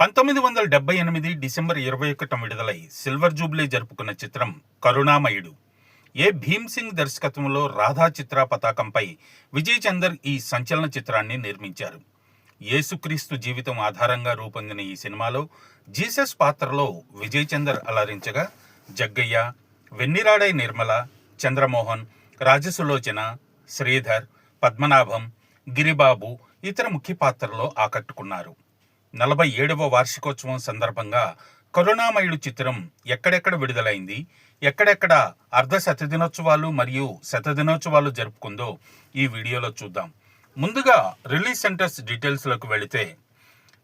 పంతొమ్మిది వందల డెబ్బై ఎనిమిది డిసెంబర్ ఇరవై ఒకటం విడుదలై సిల్వర్ జూబ్లీ జరుపుకున్న చిత్రం కరుణామయుడు. ఏ భీమ్ సింగ్ దర్శకత్వంలో రాధా చిత్ర పతాకంపై విజయ్ చందర్ ఈ సంచలన చిత్రాన్ని నిర్మించారు. యేసుక్రీస్తు జీవితం ఆధారంగా రూపొందిన ఈ సినిమాలో జీసస్ పాత్రలో విజయ్ చందర్ అలరించగా జగ్గయ్య వెన్నిరాడై నిర్మల చంద్రమోహన్ రాజసులోచన శ్రీధర్ పద్మనాభం గిరిబాబు ఇతర ముఖ్య పాత్రలో ఆకట్టుకున్నారు. నలభై ఏడవ వార్షికోత్సవం సందర్భంగా కరుణామయుడు చిత్రం ఎక్కడెక్కడ విడుదలైంది? ఎక్కడెక్కడ అర్ధ శతదినోత్సవాలు మరియు శతదినోత్సవాలు జరుపుకుందో ఈ వీడియోలో చూద్దాం. ముందుగా రిలీజ్ సెంటర్స్ డీటెయిల్స్లోకి వెళితే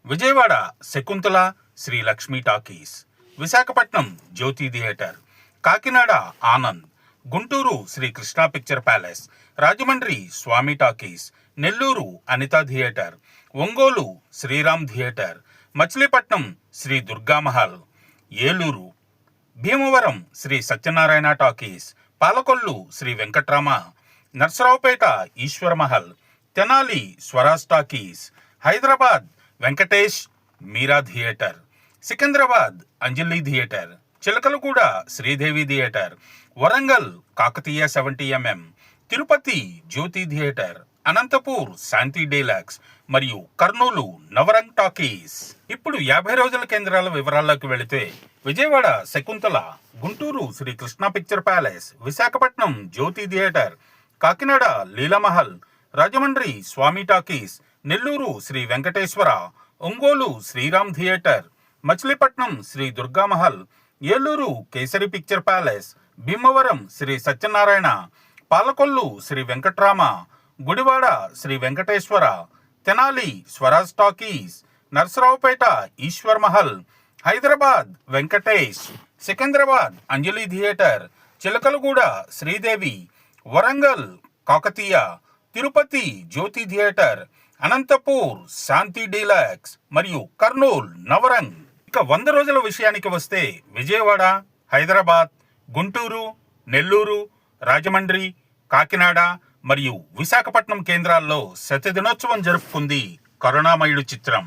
Vijayawada Shakuntala Sri Lakshmi talkies Visakhapatnam Jyothi theatre Kakinada Anand Guntur Sri Krishna picture palace Rajahmundry Swamy talkies Nellore Anitha theatre Ongole Sriram theatre Machilipatnam Sri Durga Mahal Eluru Bhimavaram Sri Satyanarayana talkies Palakollu Sri Venkatrama Narasaraopet Eswara Mahal Tenali Swaraj talkies Hyderabad Venkatesh Meera theatre Secunderabad Anjali theatre Chilakalguda Sridevi theatre Warangal Kakatiya seventy MM Tirupati Jyothi theatre Anantapur Shanti deluxe మరియు Kurnool Navrang talkies. ఇప్పుడు యాభై రోజుల కేంద్రాల వివరాల్లోకి వెళితే Vijayawada Shakuntala Guntur Sri Krishna picture palace Visakhapatnam Jyothi theatre Kakinada Leela Mahal Rajahmundry Swamy talkies Nellore Sri Venkateswara Ongole Sriram theatre Machilipatnam Sri Durga Mahal Eluru Kesari picture palace Bhimavaram Sri Satyanarayana Palakollu Sri Venkatrama Gudivada Sri Venkateswara Tenali Swaraj talkies Narasaraopet Eswar Mahal Hyderabad Venkatesh Secunderabad Anjali theatre Chilakalguda Sridevi Warangal Kakatiya Tirupati Jyothi theatre Anantapur Shanti deluxe మరియు కర్నూల్ నవరంగ్. ఇక వంద రోజుల విషయానికి వస్తే విజయవాడ హైదరాబాద్ గుంటూరు నెల్లూరు రాజమండ్రి కాకినాడ మరియు విశాఖపట్నం కేంద్రాల్లో శతదినోత్సవం జరుపుకుంది కరుణామయుడు చిత్రం.